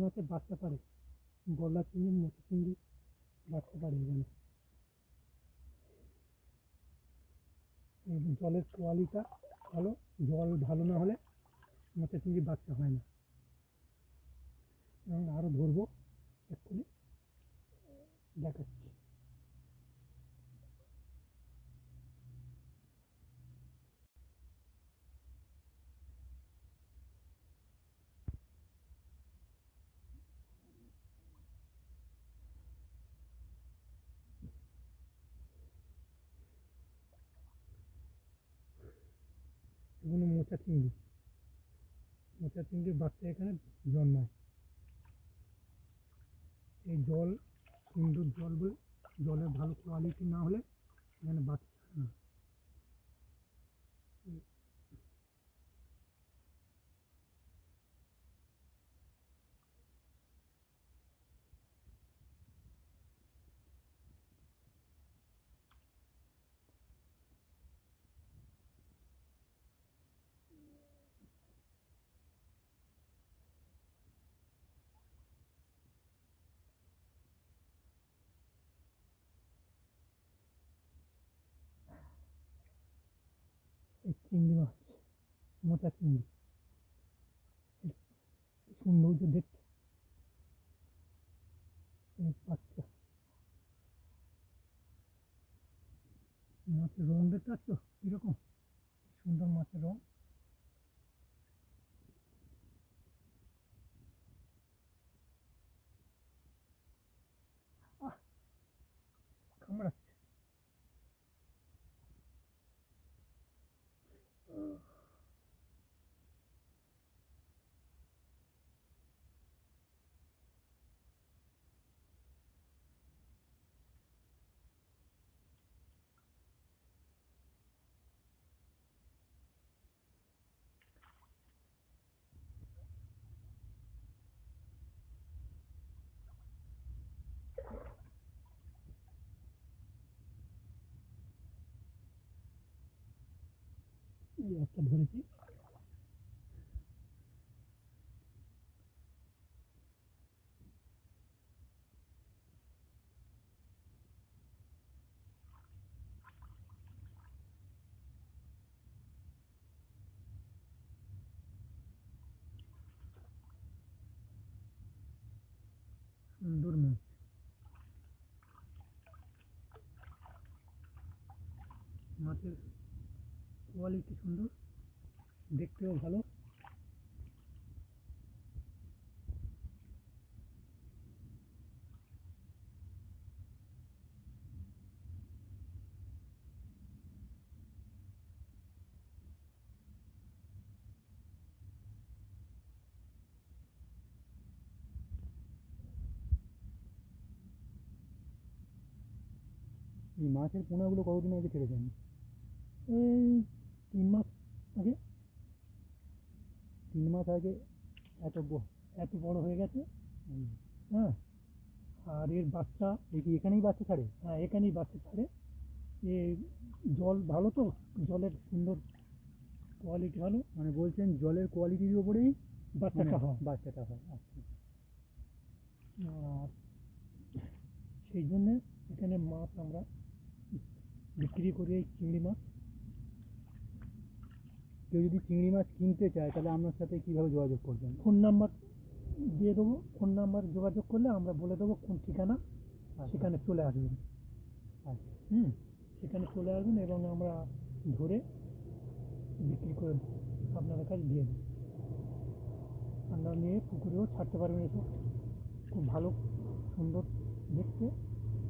মাছের বাচ্চা পারে গলা চিংড়ি মতো চিংড়ি বাচ্চা পারে এখানে জলের কোয়ালিটা ভালো, জল ভালো না হলে মোটা চিংড়ি বাচ্চা হয় না। এবং আরও ধরবো, এক্ষুনি দেখাচ্ছি এগুলো মোচা চিংড়ি। মোচা চিংড়ির বাচ্চা এখানে জন্মায়। এই জল, সুন্দর জল বলে জলের ভালো কোয়ালিটি না হলে এখানে বাচ্চা না এই চিংড়ি মাছ, মোটা চিংড়ি। সৌন্দর্য দেখতে। বাচ্চা। মাছের রং দেখতে পাচ্ছ? কীরকম? সুন্দর মাছের রং। একটা ধরেছি সুন্দর মাছ মাছের কোয়ালিটি সুন্দর দেখতেও ভালো। এই মাছের পোনাগুলো কতদিন আগে ছেড়েছেন? এই তিন মাস আগে তিন মাস আগে এত এত বড় হয়ে গেছে। হ্যাঁ? আর এর বাচ্চা কি এখানেই বাচ্চা ছাড়ে? হ্যাঁ এখানেই বাচ্চা ছাড়ে। এ জল ভালো তো? জলের সুন্দর কোয়ালিটি ভালো? মানে বলছেন জলের কোয়ালিটির উপরেই বাচ্চাটা মানে হয় বাচ্চাটা হয় আচ্ছা। আর সেই জন্যে এখানে মাছ আমরা বিক্রি করি এই চিংড়ি মাছ। কেউ যদি চিংড়ি মাছ কিনতে চায় তাহলে আপনার সাথে কীভাবে যোগাযোগ করবেন ফোন নাম্বার দিয়ে দেবো। ফোন নাম্বার যোগাযোগ করলে আমরা বলে দেবো কোন ঠিকানা সেখানে চলে আসবেন। আচ্ছা। হুম? সেখানে চলে আসবেন এবং আমরা ধরে বিক্রি করে আপনাদের কাছে দিয়ে দেবো। আপনারা নিয়ে পুকুরেও ছাড়তে পারবেন এসব। খুব ভালো সুন্দর দেখতে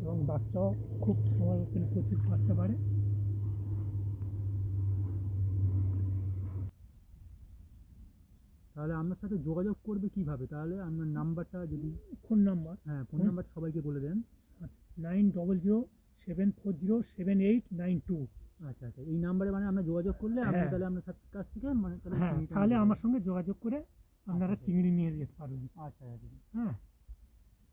এবং বাচ্চাও খুব সময় প্রচুর বাচ্চা বাড়ে। তাহলে আপনার সাথে যোগাযোগ করবে কীভাবে? তাহলে আপনার নাম্বারটা যদি ফোন নাম্বার। হ্যাঁ ফোন নাম্বার সবাইকে বলে দেন। Nine double zero seven four zero seven eight nine two. আচ্ছা আচ্ছা। এই নাম্বারে মানে আমরা যোগাযোগ করলে আপনি হ্যাঁ। তাহলে আপনার সাথে- কাছ থেকে মানে তাহলে হ্যাঁ আমার সঙ্গে যোগাযোগ করে আপনারা আচ্ছা। চিংড়ি নিয়ে যেতে পারবেন। আচ্ছা আচ্ছা। হ্যাঁ।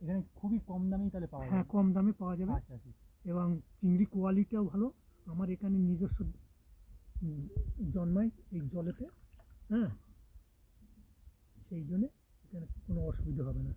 এখানে খুবই কম দামেই তাহলে পাওয়া হ্যাঁ কম দামে পাওয়া যাবে। আচ্ছা আচ্ছা। এবং চিংড়ি কোয়ালিটিও ভালো। আমার এখানে নিজস্ব জন্মায় এই জলেতে। হ্যাঁ। সেই জন্যে এখানে কোনো অসুবিধা হবে না।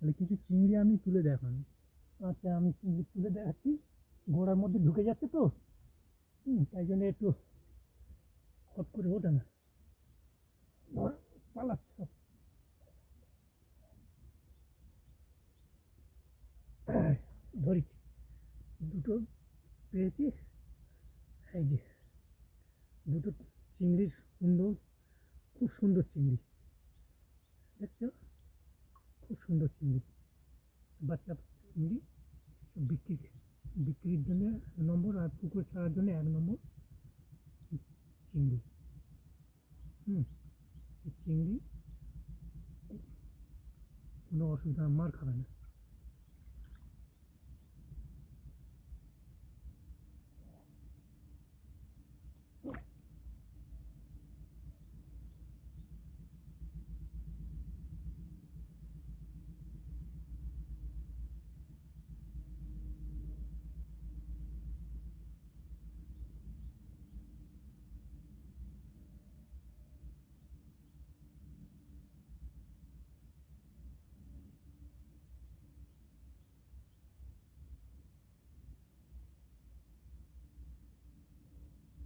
তাহলে কিছু চিংড়ি আমি তুলে দেখান। আচ্ছা আমি চিংড়ি তুলে দেখাচ্ছি। ঘোড়ার মধ্যে ঢুকে যাচ্ছে তো? হুম, তাই জন্য একটু হট করে ওঠে না। পালাচ্ছে। ধরেছি। দুটো পেয়েছি। এই যে, দুটো চিংড়ির সুন্দর খুব সুন্দর চিংড়ি। দেখছ? খুব সুন্দর চিংড়ি। বাচ্চা চিংড়ি বিক্রি বিক্রির জন্য নম্বর আর পুকুর ছাড়ার জন্য এক নম্বর চিংড়ি। হুম। এই চিংড়ি কোনো অসুবিধা মার খাবে না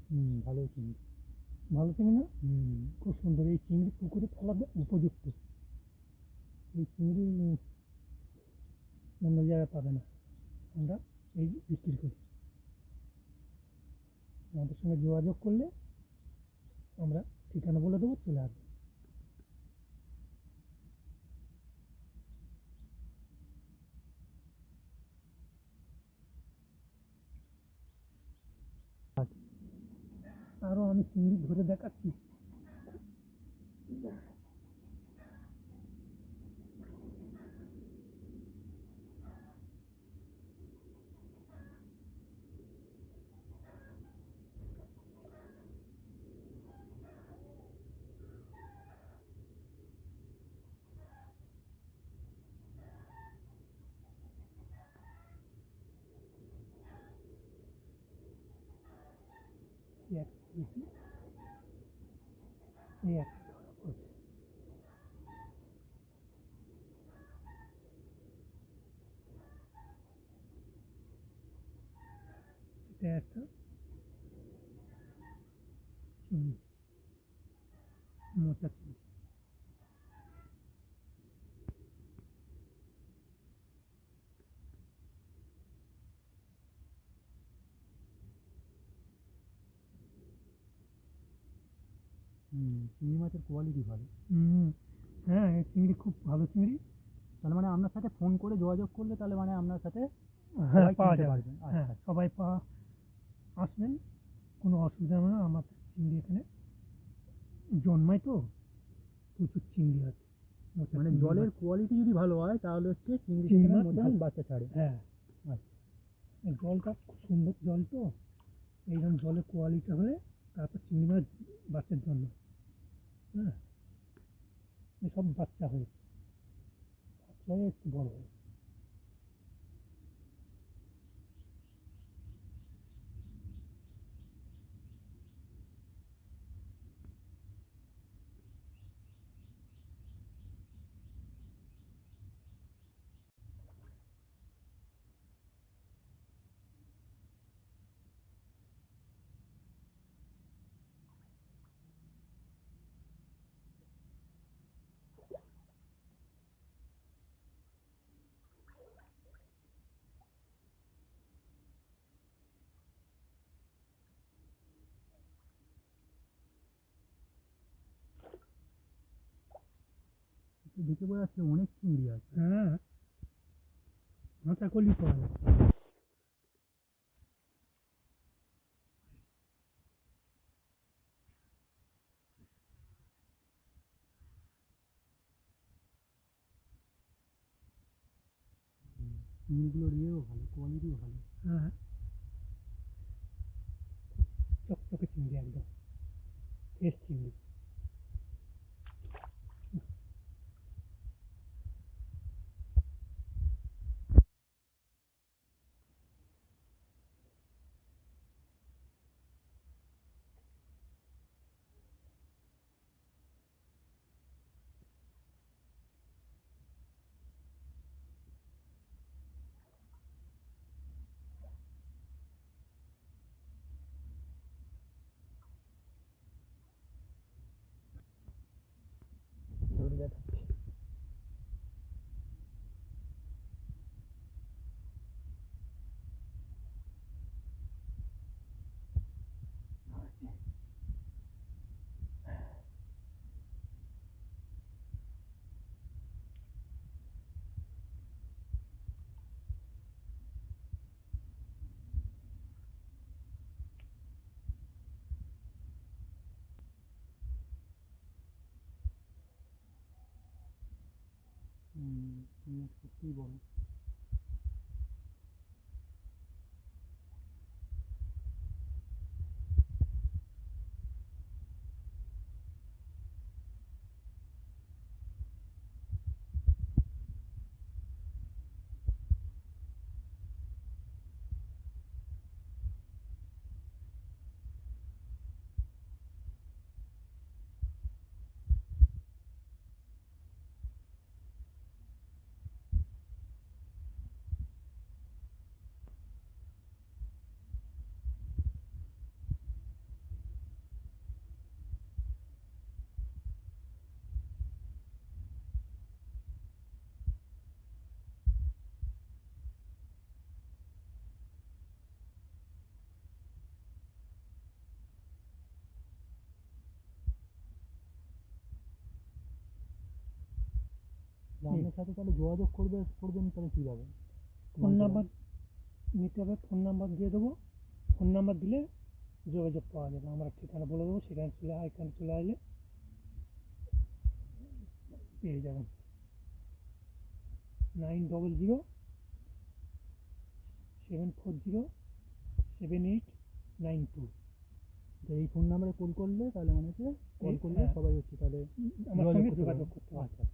হুম ভালো চিংড়ি। ভালো চিংড়ি না? হুম। খুব সুন্দর। এই চিংড়ি পুকুরে ফেলার উপযুক্ত। এই চিংড়ি অন্য জায়গায় পাবে না। আমরা এই বিক্রি করি। আমাদের সঙ্গে যোগাযোগ করলে আমরা ঠিকানা বলে দেবো চলে আসবে। আরও আমি চিংড়ি ধরে দেখাচ্ছি। এই এক দিয়েছি এই এক ধরা পড়ছে এটা একটা চিংড়ি হুম চিংড়ি মাছের কোয়ালিটি ভালো। হ্যাঁ এই চিংড়ি খুব ভালো চিংড়ি। তাহলে মানে আপনার সাথে ফোন করে যোগাযোগ করলে তাহলে মানে আপনার সাথে হ্যাঁ সবাই পাওয়া যাবে। আচ্ছা, হ্যাঁ আচ্ছা। সবাই পা আসবেন কোনো অসুবিধা হবে না আমার চিংড়ি এখানে জন্মায় তো প্রচুর চিংড়ি আছে। মানে জলের কোয়ালিটি যদি ভালো হয় তাহলে হচ্ছে চিংড়ি চিংড়ি সেখানে মাছ মতন বাচ্চা ছাড়ে। হ্যাঁ। আচ্ছা। জলটা খুব সুন্দর জল তো এইরকম জলের কোয়ালিটি হলে তারপর চিংড়ি মাছ বাচ্চার জন্য হ্যাঁ এসব বাচ্চা হয়েছে। বাচ্চা হয়ে একটু বড় হয় দেখে বোঝা যাচ্ছে অনেক চিংড়ি আছে হ্যাঁ মাথা করলেই পাওয়া যায় চিংড়িগুলোর ইয়েও ভালো কোয়ালিটিও ভালো হ্যাঁ চকচকে চিংড়ি একদম ফ্রেশ চিংড়ি হুম চিংড়ি সত্যিই বড় আপনার সাথে তাহলে যোগাযোগ করবে করবেন তাহলে কীভাবে ফোন নাম্বার নিতে হবে ফোন নাম্বার দিয়ে দেবো। ফোন নাম্বার দিলে যোগাযোগ পাওয়া যাবে। আমরা ঠিকানা বলে দেবো সেখানে চলে এখানে চলে আসলে পেয়ে যাবেন। Nine double zero seven four zero seven eight nine two. তো এই ফোন নাম্বারে কল করলে তাহলে অনেকে কল করলে হ্যাঁ। সবাই হচ্ছে তাহলে আমার যোগাযোগ সঙ্গে করতে যোগাযোগ করতে হবে আচ্ছা।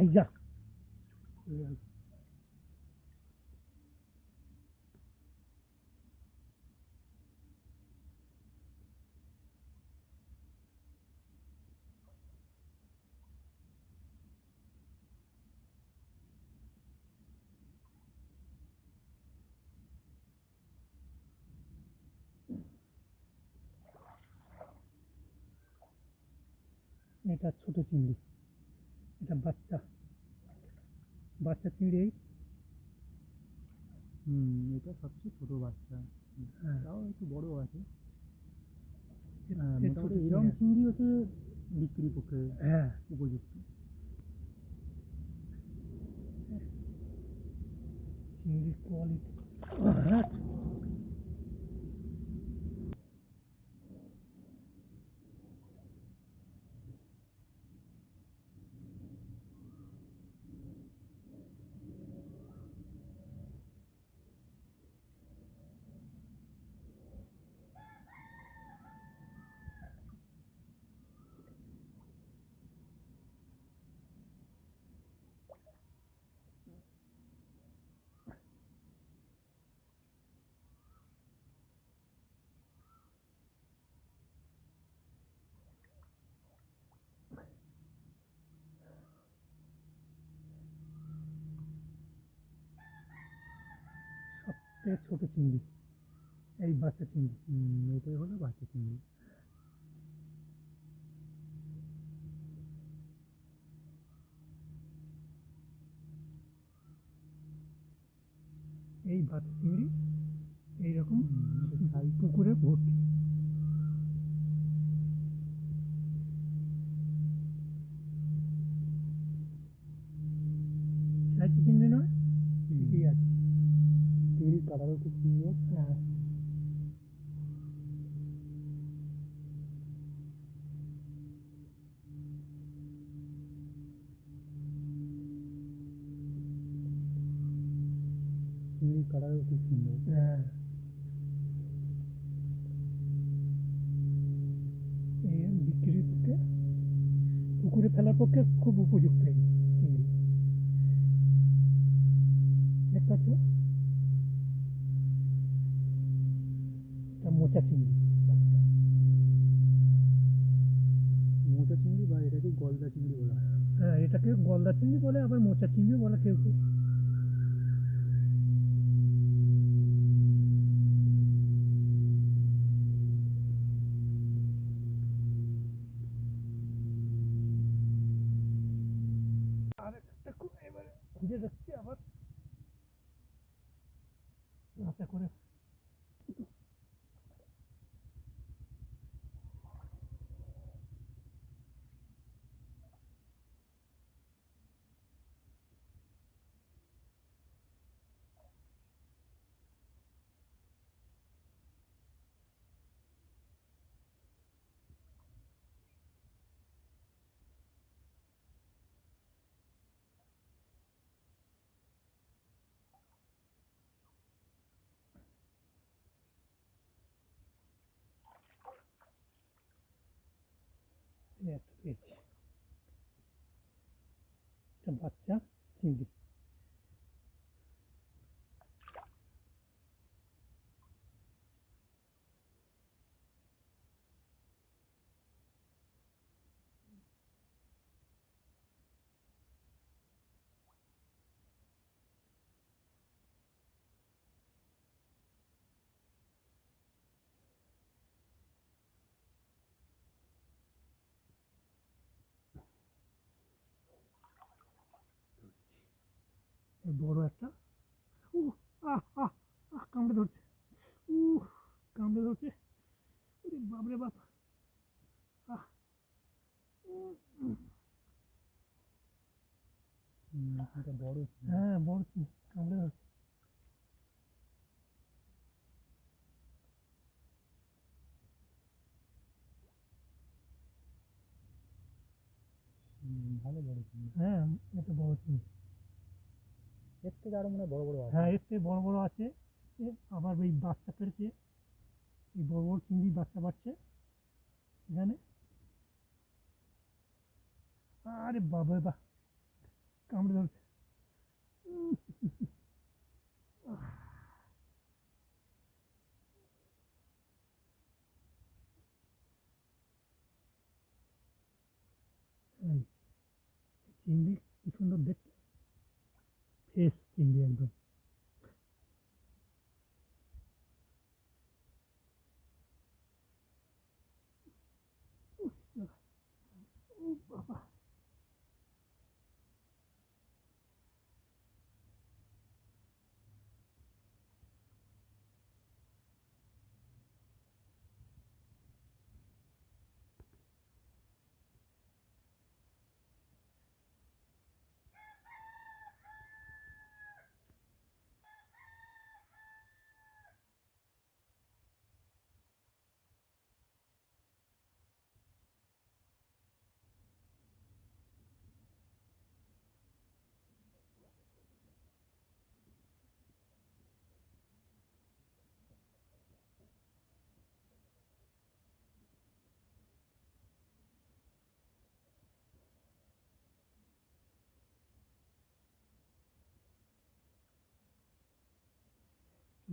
এই যা এটা ছোট চিংড়ি। এটা বাচ্চা বাচ্চা চিংড়ি এই হুম এটা সবচেয়ে ছোট বাচ্চা হ্যাঁ তাও একটু বড় আছে এর- হ্যাঁ, এর মোটামুটি ছোট এরকম চিংড়ি। চিংড়ি হচ্ছে বিক্রির পক্ষে হ্যাঁ উপযুক্ত চিংড়ির কোয়ালিটি হ্যাঁ ছোট চিংড়ি এই বাচ্চা চিংড়ি এটাই হলো বাচ্চা চিংড়ি। এই বাচ্চা চিংড়ি এইরকম এটা পুকুরে ভর্তি সাইজ চিংড়ি নয় ঠিকই আছে চিংড়ির কালারও খুব সুন্দর হ্যাঁ চিংড়ির কালারও খুব সুন্দর হ্যাঁ এই বিক্রির পক্ষে পুকুরে ফেলার পক্ষে খুব উপযুক্ত এই চিংড়ি দেখতে পাচ্ছ এটা মোচা চিংড়ি মোচা চিংড়ি বা এটাকে গলদা চিংড়ি বলা হয়। হ্যাঁ এটাকে গলদা চিংড়ি বলে আবার মোচা চিংড়িও বলে কেউ কেউ। খুঁজে দেখছি আবার। হাতে করে এই একটা পেয়েছি একটা বাচ্চা চিংড়ি এই বড় একটা। উহ, আহ আহ আহ কামড়ে ধরছে। উহ কামড়ে ধরছে। ওরে বাপরে বাপ। আহ উম, উম, হুম, এটা বড় চিংড়ি। হ্যাঁ বড় চিংড়ি, কামড়ে ধরছে। হুম, ভালো বড় চিংড়ি হ্যাঁ এটা বড় চিংড়ি এর থেকে আরও মনে বড় বড় আছে। হ্যাঁ এর থেকে বড় বড় আছে। আবার এই বাচ্চা পেরেছে। এই বড় বড় চিংড়ি বাচ্চা বাচ্চা এখানে। আরে বাবা বাহ। কামড়ে ধরছে। চিংড়ি কি সুন্দর দেখতে। testing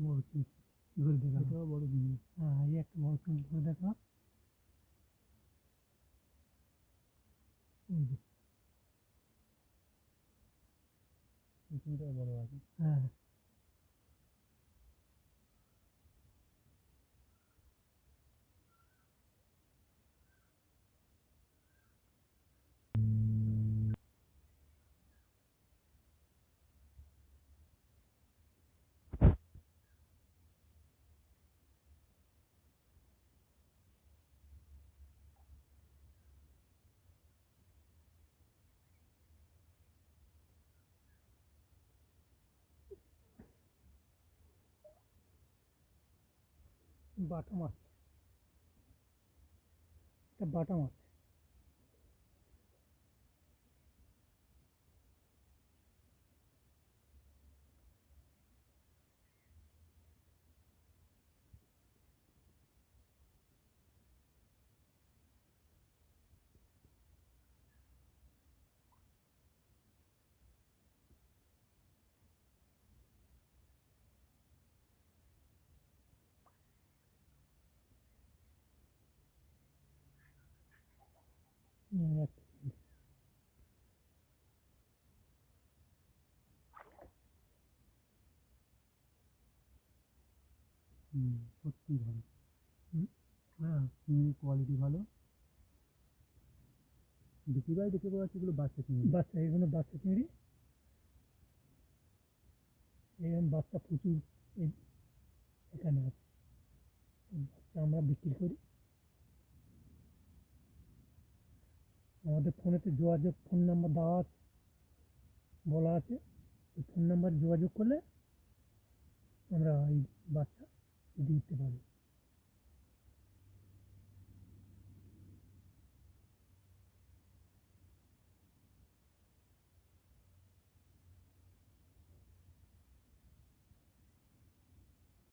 বড় চিংড়ি দেখো। এটাও বড় জিনিস। হ্যাঁ এই একটা যে। এই চিংড়িটাও বড় আছে। হ্যাঁ। বাটা মাছ। এটা বাটা মাছ। হুম, সত্যি ভালো। হ্যাঁ চিংড়ির কোয়ালিটি ভালো বেশিরভাগ দেখতে পাওয়া যাচ্ছে এগুলো বাচ্চা চিংড়ি বাচ্চা এগুলো বাচ্চা চিংড়ি এরকম বাচ্চা প্রচুর এখানে আছে বাচ্চা আমরা বিক্রি করি আমাদের ফোনেতে যোগাযোগ ফোন নাম্বার দেওয়া আছে। বলা আছে ফোন নাম্বার যোগাযোগ করলে আমরা এই বাচ্চা দিতে পারি